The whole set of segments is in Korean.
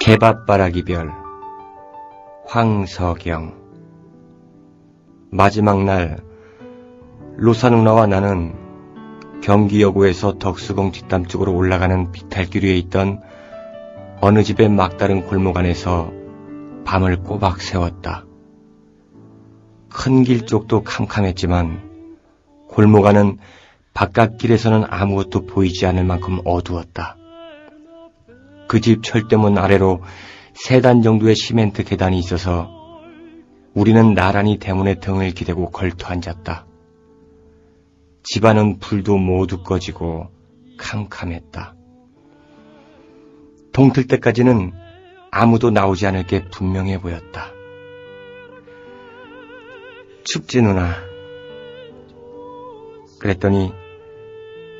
개밥바라기별 황서경 마지막 날 로사 누나와 나는 경기여고에서 덕수궁 뒷담 쪽으로 올라가는 비탈길 위에 있던 어느 집의 막다른 골목 안에서 밤을 꼬박 세웠다. 큰 길 쪽도 캄캄했지만 골목 안은 바깥길에서는 아무것도 보이지 않을 만큼 어두웠다. 그 집 철대문 아래로 세 단 정도의 시멘트 계단이 있어서 우리는 나란히 대문의 등을 기대고 걸터 앉았다. 집안은 불도 모두 꺼지고 캄캄했다. 동틀 때까지는 아무도 나오지 않을 게 분명해 보였다. 춥지 누나. 그랬더니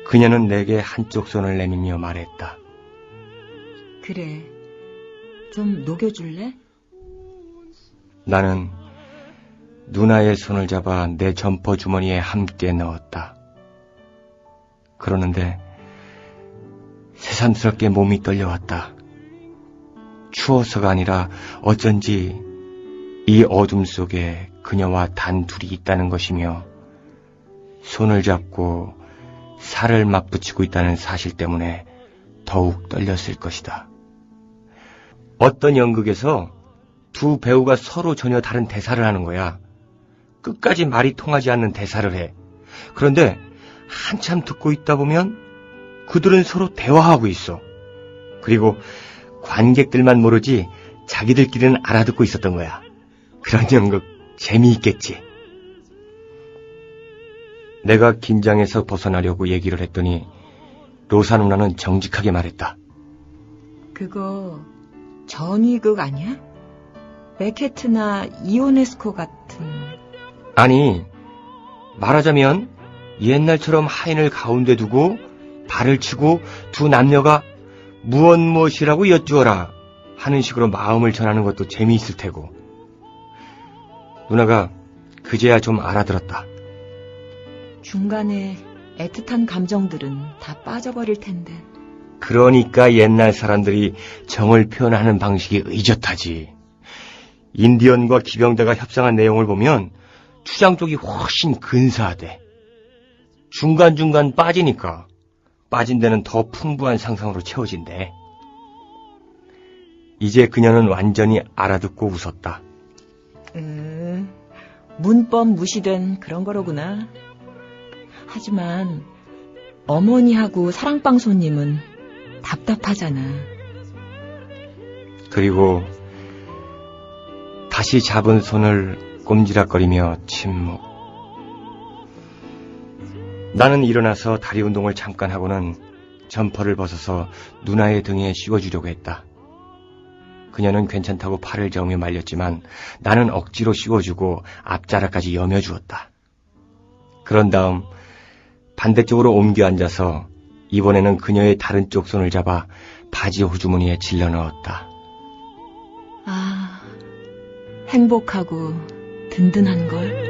그녀는 내게 한쪽 손을 내밀며 말했다. 그래. 좀 녹여줄래? 나는 누나의 손을 잡아 내 점퍼 주머니에 함께 넣었다. 그러는데 새삼스럽게 몸이 떨려왔다. 추워서가 아니라 어쩐지 이 어둠 속에 그녀와 단 둘이 있다는 것이며 손을 잡고 살을 맞붙이고 있다는 사실 때문에 더욱 떨렸을 것이다. 어떤 연극에서 두 배우가 서로 전혀 다른 대사를 하는 거야. 끝까지 말이 통하지 않는 대사를 해. 그런데 한참 듣고 있다 보면 그들은 서로 대화하고 있어. 그리고 관객들만 모르지 자기들끼리는 알아듣고 있었던 거야. 그런 연극 재미있겠지. 내가 긴장해서 벗어나려고 얘기를 했더니 로사 누나는 정직하게 말했다. 그거 전위극 아니야? 맥케트나 이오네스코 같은. 아니, 말하자면 옛날처럼 하인을 가운데 두고 발을 치고 두 남녀가 무엇 무엇이라고 여쭈어라 하는 식으로 마음을 전하는 것도 재미있을 테고. 누나가 그제야 좀 알아들었다. 중간에 애틋한 감정들은 다 빠져버릴 텐데. 그러니까 옛날 사람들이 정을 표현하는 방식이 의젓하지. 인디언과 기병대가 협상한 내용을 보면 추장 쪽이 훨씬 근사하대. 중간중간 빠지니까 빠진 데는 더 풍부한 상상으로 채워진대. 이제 그녀는 완전히 알아듣고 웃었다. 음, 문법 무시된 그런 거로구나. 하지만 어머니하고 사랑방 손님은 답답하잖아. 그리고 다시 잡은 손을 꼼지락거리며 침묵. 나는 일어나서 다리 운동을 잠깐 하고는 점퍼를 벗어서 누나의 등에 씌워주려고 했다. 그녀는 괜찮다고 팔을 저으며 말렸지만 나는 억지로 씌워주고 앞자락까지 여며주었다. 그런 다음 반대쪽으로 옮겨 앉아서 이번에는 그녀의 다른 쪽 손을 잡아 바지 호주머니에 질러 넣었다. 아, 행복하고 든든한 걸.